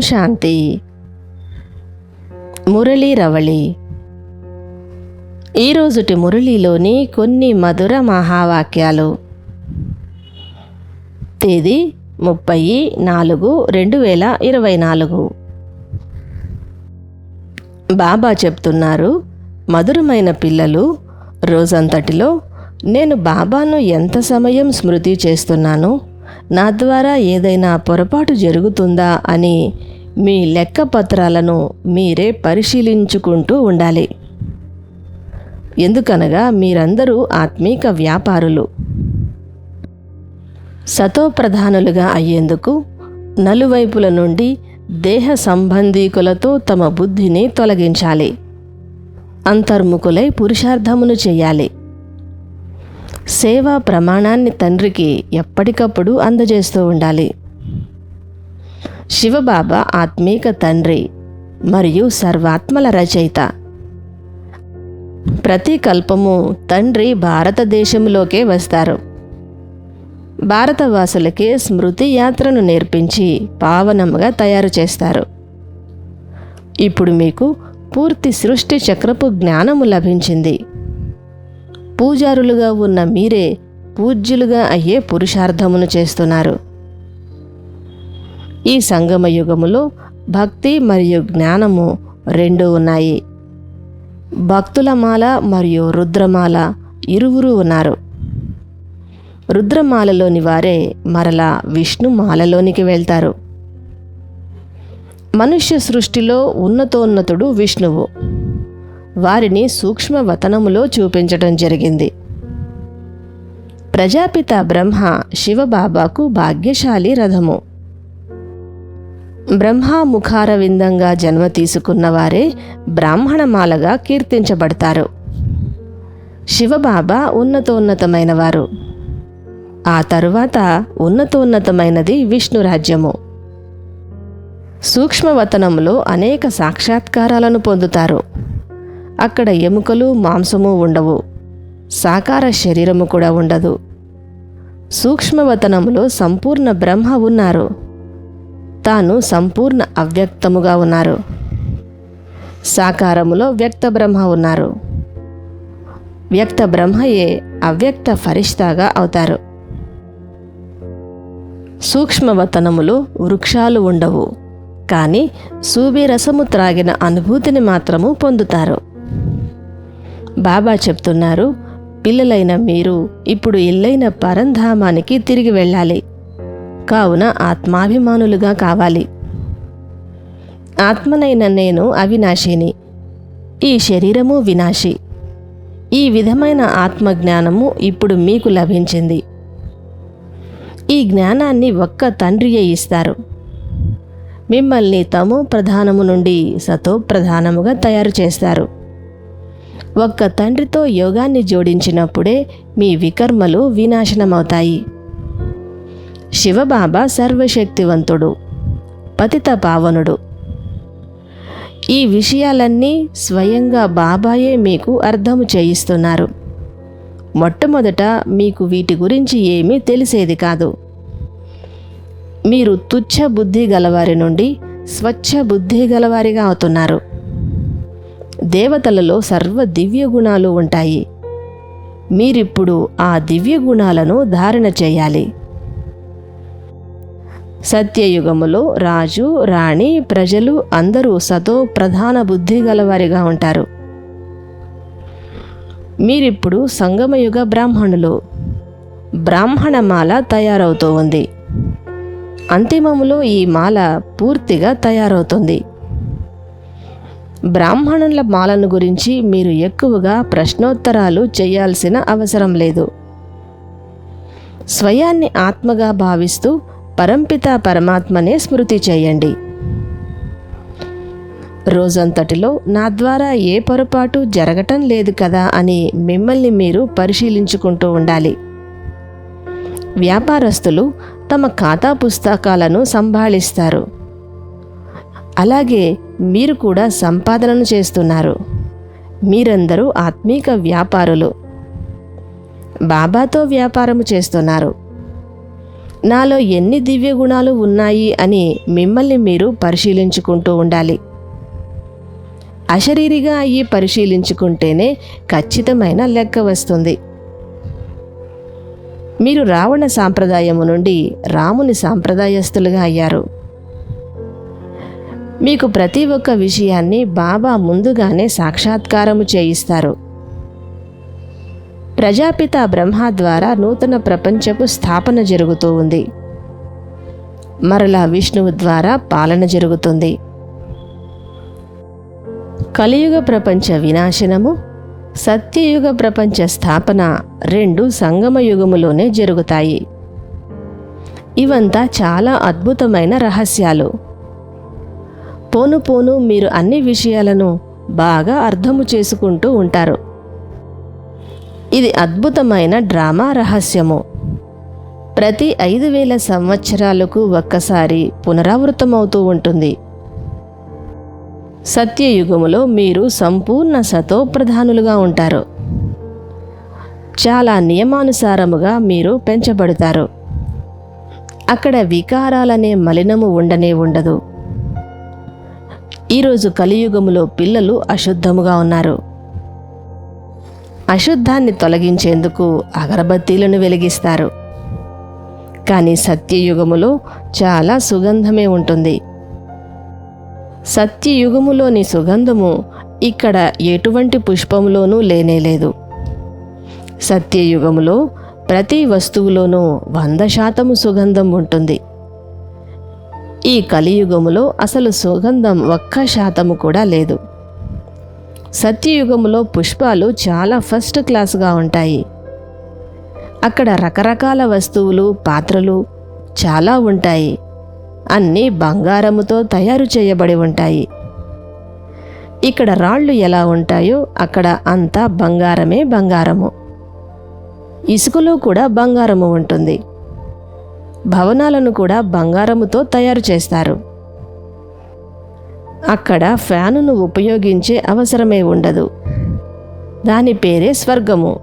శాంతి. మురళీ రవళి. ఈరోజుటి మురళీలోని కొన్ని మధుర మహావాక్యాలు. తేదీ ముప్పై నాలుగు రెండు వేల ఇరవై నాలుగు. బాబా చెప్తున్నారు మధురమైన పిల్లలు రోజంతటిలో నేను బాబాను ఎంత సమయం స్మృతి చేస్తున్నానో? నా ద్వారా ఏదైనా పొరపాటు జరుగుతుందా అని మీ లెక్క పత్రాలను మీరే పరిశీలించుకుంటూ ఉండాలి. ఎందుకనగా మీరందరూ ఆత్మీక వ్యాపారులు. సతోప్రధానులుగా అయ్యేందుకు నలువైపుల నుండి దేహ సంబంధీకులతో తమ బుద్ధిని తొలగించాలి. అంతర్ముఖులై పురుషార్థమును చేయాలి. సేవా ప్రమాణాన్ని తండ్రికి ఎప్పటికప్పుడు అందజేస్తూ ఉండాలి. శివబాబా ఆత్మీక తండ్రి మరియు సర్వాత్మల రచయిత. ప్రతి కల్పము తండ్రి భారతదేశంలోకే వస్తారు. భారతవాసులకే స్మృతి యాత్రను నేర్పించి పావనముగా తయారు చేస్తారు. ఇప్పుడు మీకు పూర్తి సృష్టి చక్రపు జ్ఞానము లభించింది. పూజారులుగా ఉన్న మీరే పూజ్యులుగా అయ్యే పురుషార్థమును చేస్తున్నారు. ఈ సంగమ యుగములో భక్తి మరియు జ్ఞానము రెండు ఉన్నాయి. భక్తులమాల మరియు రుద్రమాల ఇరువురు ఉన్నారు. రుద్రమాలలోని వారే మరలా విష్ణుమాలలోనికి వెళ్తారు. మనుష్య సృష్టిలో ఉన్నతోన్నతుడు విష్ణువు. వారిని సూక్ష్మ వతనములో చూపించటం జరిగింది. ప్రజాపిత బ్రహ్మ శివబాబాకు భాగ్యశాలి రథము. బ్రహ్మ విందంగా జన్మ తీసుకున్న వారే బ్రాహ్మణమాలగా కీర్తించబడతారు. శివబాబా ఉన్నతోన్నతమైన వారు ఆ తరువాత ఉన్నతోన్నతమైనది విష్ణు రాజ్యము సూక్ష్మవతనంలో అనేక సాక్షాత్కారాలను పొందుతారు. అక్కడ ఎముకలు మాంసము ఉండవు. సాకార శరీరము కూడా ఉండదు. సూక్ష్మవతనములో సంపూర్ణ బ్రహ్మ ఉన్నారు. తాను సంపూర్ణ అవ్యక్తముగా ఉన్నారు. సాకారములో వ్యక్త బ్రహ్మ ఉన్నారు. వ్యక్త బ్రహ్మయే అవ్యక్త ఫరిష్తాగా అవుతారు. సూక్ష్మవతనములు వృక్షాలు ఉండవు. కానీ సూబి రసము త్రాగిన అనుభూతిని మాత్రము పొందుతారు. బాబా చెప్తున్నారు పిల్లలైన మీరు ఇప్పుడు ఇల్లైన పరంధామానికి తిరిగి వెళ్ళాలి. కావున ఆత్మాభిమానులుగా కావాలి. ఆత్మనైన నేను అవినాశిని ఈ శరీరము వినాశి. ఈ విధమైన ఆత్మజ్ఞానము ఇప్పుడు మీకు లభించింది. ఈ జ్ఞానాన్ని ఒక్క తండ్రియే ఇస్తారు. మిమ్మల్ని తమో ప్రధానము నుండి సతో ప్రధానముగా తయారు చేస్తారు. ఒక్క తండ్రితో యోగాన్ని జోడించినప్పుడే మీ వికర్మలు వినాశనమవుతాయి. శివబాబా సర్వశక్తివంతుడు పతిత పావనుడు. ఈ విషయాలన్నీ స్వయంగా బాబాయే మీకు అర్థము చేయిస్తున్నారు. మొట్టమొదట మీకు వీటి గురించి ఏమీ తెలిసేది కాదు. మీరు తుచ్చ బుద్ధి గలవారి నుండి స్వచ్ఛ బుద్ధి గలవారిగా అవుతున్నారు. దేవతలలో సర్వ దివ్య గుణాలు ఉంటాయి. మీరిప్పుడు ఆ దివ్య గుణాలను ధారణ చేయాలి. సత్యయుగములో రాజు రాణి ప్రజలు అందరూ సతో ప్రధాన బుద్ధి గలవారిగా ఉంటారు. మీరిప్పుడు సంగమయుగ బ్రాహ్మణులు. బ్రాహ్మణమాల తయారవుతూ ఉంది. అంతిమములో ఈ మాల పూర్తిగా తయారవుతుంది. బ్రాహ్మణుల మాలను గురించి మీరు ఎక్కువగా ప్రశ్నోత్తరాలు చేయాల్సిన అవసరం లేదు. స్వయాన్ని ఆత్మగా భావిస్తూ పరంపిత పరమాత్మనే స్మృతి చేయండి. రోజంతటిలో నా ద్వారా ఏ పొరపాటు జరగటం లేదు కదా అని మిమ్మల్ని మీరు పరిశీలించుకుంటూ ఉండాలి. వ్యాపారస్తులు తమ ఖాతా పుస్తకాలను సంభాళిస్తారు. అలాగే మీరు కూడా సంపాదనను చేస్తున్నారు. మీరందరూ ఆత్మీక వ్యాపారులు. బాబాతో వ్యాపారము చేస్తున్నారు. నాలో ఎన్ని దివ్య గుణాలు ఉన్నాయి అని మిమ్మల్ని మీరు పరిశీలించుకుంటూ ఉండాలి. అశరీరిగా అయ్యి పరిశీలించుకుంటేనే ఖచ్చితమైన లెక్క వస్తుంది. మీరు రావణ సాంప్రదాయము నుండి రాముని సాంప్రదాయస్తులుగా అయ్యారు. మీకు ప్రతి ఒక్క విషయాన్ని బాబా ముందుగానే సాక్షాత్కారము చేయిస్తారు. ప్రజాపిత బ్రహ్మ ద్వారా నూతన ప్రపంచపు స్థాపన జరుగుతూ ఉంది. మరలా విష్ణువు ద్వారా పాలన జరుగుతుంది. కలియుగ ప్రపంచ వినాశనము సత్యయుగ ప్రపంచ స్థాపన రెండు సంగమ యుగములోనే జరుగుతాయి. ఇవంతా చాలా అద్భుతమైన రహస్యాలు. పోను పోను మీరు అన్ని విషయాలను బాగా అర్థము చేసుకుంటూ ఉంటారు. ఇది అద్భుతమైన డ్రామా రహస్యము. ప్రతి ఐదు వేల సంవత్సరాలకు ఒక్కసారి పునరావృతమవుతూ ఉంటుంది. సత్యయుగములో మీరు సంపూర్ణ సతోప్రధానులుగా ఉంటారు. చాలా నియమానుసారముగా మీరు పెంచబడతారు. అక్కడ వికారాలనే మలినము ఉండనే ఉండదు. ఈరోజు కలియుగములో పిల్లలు అశుద్ధముగా ఉన్నారు. అశుద్ధాన్ని తొలగించేందుకు అగరబత్తీలను వెలిగిస్తారు. కానీ సత్యయుగములో చాలా సుగంధమే ఉంటుంది. సత్యయుగములోని సుగంధము ఇక్కడ ఎటువంటి పుష్పంలోనూ లేనేలేదు సత్యయుగములో ప్రతి వస్తువులోనూ వంద శాతము సుగంధం ఉంటుంది. ఈ కలియుగములో అసలు సుగంధం ఒక్క శాతము కూడా లేదు. సత్యయుగములో పుష్పాలు చాలా ఫస్ట్ క్లాస్గా ఉంటాయి. అక్కడ రకరకాల వస్తువులు పాత్రలు చాలా ఉంటాయి. అన్నీ బంగారముతో తయారు చేయబడి ఉంటాయి. ఇక్కడ రాళ్ళు ఎలా ఉంటాయో అక్కడ అంతా బంగారమే బంగారము. ఇసుకలో కూడా బంగారము ఉంటుంది. భవనాలను కూడా బంగారముతో తయారు చేస్తారు. అక్కడ ఫ్యానును ఉపయోగించే అవసరమే ఉండదు. దాని పేరే స్వర్గము.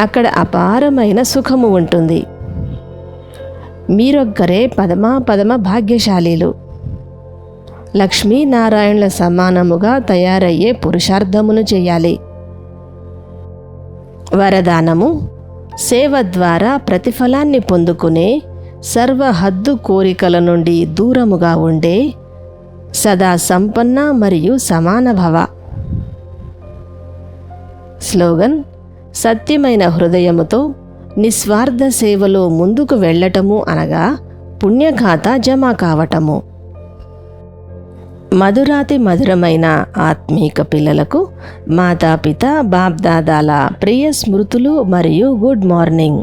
అక్కడ అపారమైన సుఖము ఉంటుంది. మీరొక్కరే పదమా పదమ భాగ్యశాలీలు. లక్ష్మీనారాయణుల సమానముగా తయారయ్యే పురుషార్థమును చేయాలి. వరదానము సేవ ద్వారా ప్రతిఫలాన్ని పొందుకునే సర్వ హద్దు కోరికల నుండి దూరముగా ఉండే సదా సంపన్న మరియు సమానభవ స్లోగన్ సత్యమైన హృదయముతో నిస్వార్థ సేవలో ముందుకు వెళ్ళటము అనగా పుణ్యఖాత జమ కావటము. మధురాతి మధురమైన ఆత్మీక పిల్లలకు మాతాపిత బాబ్దాదాల ప్రియ స్మృతులు మరియు గుడ్ మార్నింగ్.